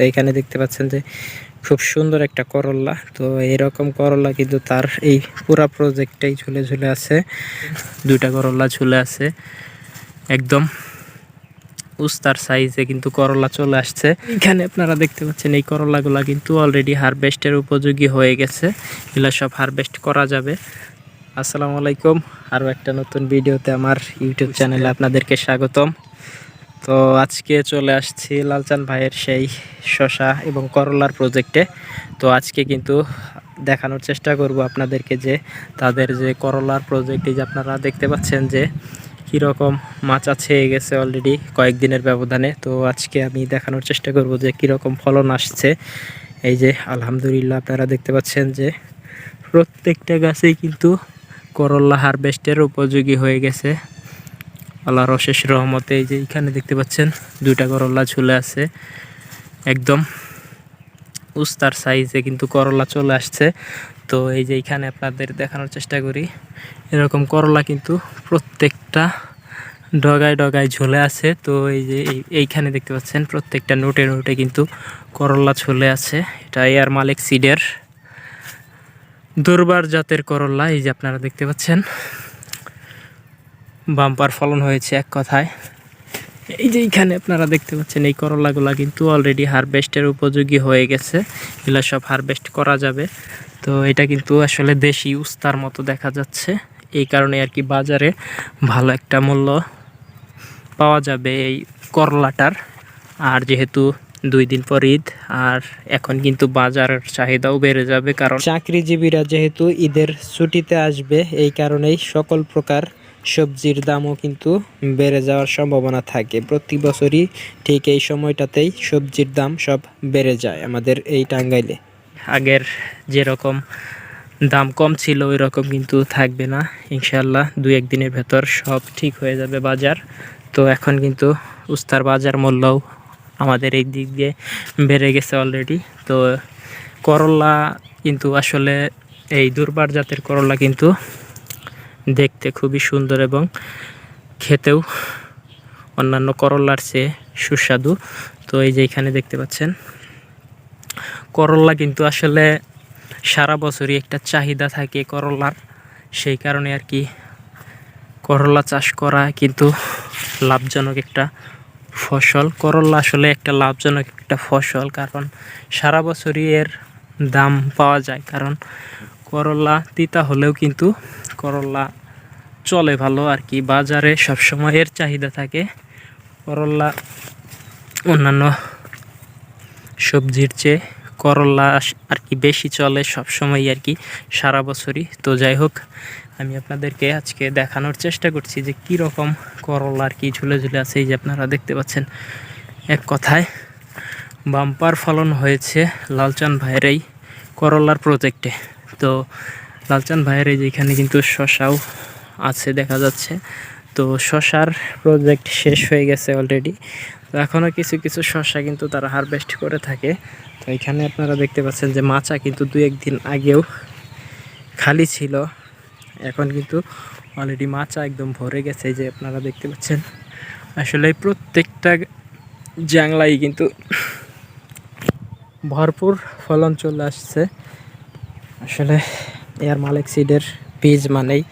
তো এখানে দেখতে পাচ্ছেন যে খুব সুন্দর একটা করল্লা তো এরকম করল্লা কিন্তু তার এই পুরা প্রজেক্টটাই ঝুলে ঝুলে আছে। দুইটা করল্লা ঝুলে আছে। একদম উস্তার সাইজে কিন্তু করলা চলে আসছে। এখানে আপনারা দেখতে পাচ্ছেন এই করলাগুলা কিন্তু অলরেডি হারভেস্টের উপযোগী হয়ে গেছে। এগুলা সব হারভেস্ট করা যাবে। আসসালামু আলাইকুম। আরও একটা নতুন ভিডিওতে আমার ইউটিউব চ্যানেলে আপনাদেরকে স্বাগতম। তো আজকে চলে আসছি লালচান ভাইয়ের সেই শশা এবং করলার প্রজেক্টে তো আজকে কিন্তু দেখানোর চেষ্টা করব আপনাদেরকে যে তাদের যে করলার প্রজেক্টে যে আপনারা দেখতে পাচ্ছেন যে কীরকম মাচা ছেয়ে গেছে অলরেডি কয়েকদিনের ব্যবধানে। তো আজকে আমি দেখানোর চেষ্টা করব যে কীরকম ফলন আসছে। এই যে আলহামদুলিল্লাহ আপনারা দেখতে পাচ্ছেন যে প্রত্যেকটা গাছেই কিন্তু করল্লা হারভেস্টের উপযোগী হয়ে গেছে। আল্লাহর অশেষ রহমতে এই যে এখানে দেখতে পাচ্ছেন, দুইটা করল্লা ঝুলে আছে। একদম উস্তার সাইজে কিন্তু করলা চলে আসছে। তো এই যে এখানে আপনাদের দেখানোর চেষ্টা করি, এরকম করলা কিন্তু প্রত্যেকটা ডগায় ডগায় ঝুলে আছে। তো এই যে এই- এইখানে দেখতে পাচ্ছেন, প্রত্যেকটা নোটে নোটে কিন্তু করলা ঝুলে আছে। এটা এয়ার মালিক সিডের দুর্বার জাতের করল্লা এই যে আপনারা দেখতে পাচ্ছেন। বাম্পার ফলন হয়েছে এক কথায়। এই যে এইখানে আপনারা দেখতে পাচ্ছেন, এই করলাগুলা কিন্তু অলরেডি হারভেস্টের উপযোগী হয়ে গেছে। এগুলা সব হারভেস্ট করা যাবে। তো এটা কিন্তু আসলে দেশি উস্তার মতো দেখা যাচ্ছে। এই কারণে আর কি বাজারে ভালো একটা মূল্য পাওয়া যাবে এই করলাটার। আর যেহেতু দুই দিন পর ঈদ, আর এখন কিন্তু বাজারের চাহিদাও বেড়ে যাবে কারণ চাকরিজীবীরা যেহেতু ঈদের ছুটিতে আসবে, এই কারণেই সকল প্রকার সবজির দামও কিন্তু বেড়ে যাওয়ার সম্ভাবনা থাকে। প্রতি বছরই ঠিক এই সময়টাতেই সবজির দাম সব বেড়ে যায় আমাদের এই টাঙ্গাইলে। আগের যেরকম দাম কম ছিল ওই রকম কিন্তু থাকবে না। ইনশাল্লাহ দুই একদিনের ভেতর সব ঠিক হয়ে যাবে বাজার। তো এখন কিন্তু উস্তার বাজার মূল্যও আমাদের এই দিক দিয়ে বেড়ে গেছে অলরেডি তো করলা কিন্তু আসলে এই দুর্বার জাতের করলা কিন্তু দেখতে খুবই সুন্দর এবং খেতেও অন্যান্য করলার চেয়ে সুস্বাদু। তো এই যে এখানে দেখতে পাচ্ছেন, করলা কিন্তু আসলে সারা বছরই একটা চাহিদা থাকে করলার। সেই কারণে আর কি করলা চাষ করা কিন্তু লাভজনক একটা ফসল। করলা আসলে একটা লাভজনক একটা ফসল, কারণ সারা বছরই এর দাম পাওয়া যায়। কারণ করলা তিতা হলেও কিন্তু করলা চলে ভালো আর কি। বাজারে সবসময় এর চাহিদা থাকে। করলা অন্যান্য সবজির চেয়ে করলা আর কি বেশি চলে সব সবসময় আর কি সারা বছরই। তো যাই হোক, আমি আপনাদেরকে আজকে দেখানোর চেষ্টা করছি যে কী রকম করলা আর কি ঝুলে ঝুলে আছে। এই যে আপনারা দেখতে পাচ্ছেন, এক কথায় বাম্পার ফলন হয়েছে লালচান ভাইয়ের এই করলার প্রজেক্টে তো লালচান ভাইয়ের এই যে এখানে কিন্তু শশাও আছে দেখা যাচ্ছে। তো শশার প্রজেক্ট শেষ হয়ে গেছে অলরেডি তো এখনও কিছু কিছু শশা কিন্তু তারা হারভেস্ট করে থাকে। তো এখানে আপনারা দেখতে পাচ্ছেন যে মাচা কিন্তু দু একদিন আগেও খালি ছিল। এখন কিন্তু অলরেডি মাচা একদম ভরে গেছে। যে আপনারা দেখতে পাচ্ছেন, আসলে প্রত্যেকটা জাংলাই কিন্তু ভরপুর ফলন চলে আসছে। আসলে এয়ার মালিক সিডের বীজ মানেই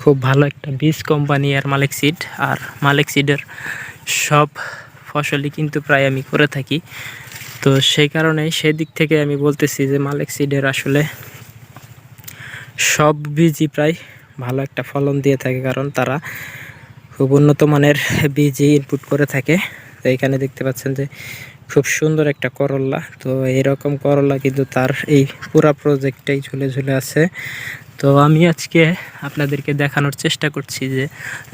খুব ভালো একটা বীজ কোম্পানি এয়ার মালিক সিড। আর মালিক সিডের সব ফসলই কিন্তু প্রায় আমি করে থাকি। তো সেই কারণে সেদিক থেকে আমি বলতেছি যে মালিক সিডের আসলে সব বীজই প্রায় ভালো একটা ফলন দিয়ে থাকে, কারণ তারা খুব উন্নত মানের বীজই ইনপুট করে থাকে। তো এখানে দেখতে পাচ্ছেন যে খুব সুন্দর একটা করল্লা তো এরকম করল্লা কিন্তু তার এই পুরা প্রজেক্টটাই ঝুলে ঝুলে আছে। তো আমি আজকে আপনাদেরকে দেখানোর চেষ্টা করছি যে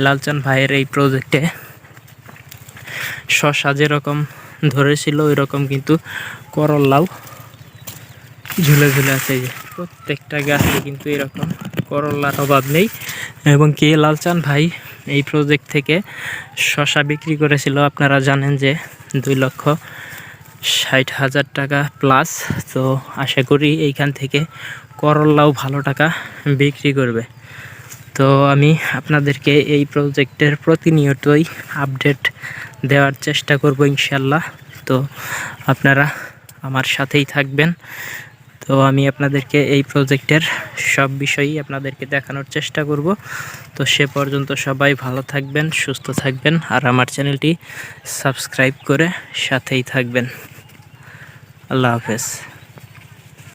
লালচান ভাইয়ের এই প্রজেক্টে শশা যেরকম ধরেছিল ওই রকম কিন্তু করল্লাও ঝুলে ঝুলে আছে। যে প্রত্যেকটা গাছে কিন্তু এরকম করল্লার অভাব নেই। এবং কে, লালচান ভাই এই প্রজেক্ট থেকে শশা বিক্রি করেছিল, আপনারা জানেন যে দুই লক্ষ ষাট হাজার টাকা প্লাস তো আশা করি এইখান থেকে করল্লাও ভালো টাকা বিক্রি করবে। তো আমি আপনাদেরকে এই প্রজেক্টের প্রতিনিয়তই আপডেট দেওয়ার চেষ্টা করব ইনশাল্লাহ। তো আপনারা আমার সাথেই থাকবেন। তো আমি আপনাদেরকে এই প্রজেক্টের সব বিষয়ই আপনাদেরকে দেখানোর চেষ্টা করব। তো সে পর্যন্ত সবাই ভালো থাকবেন, সুস্থ থাকবেন আর আমার চ্যানেলটি সাবস্ক্রাইব করে সাথেই থাকবেন। আল্লাহ হাফেজ।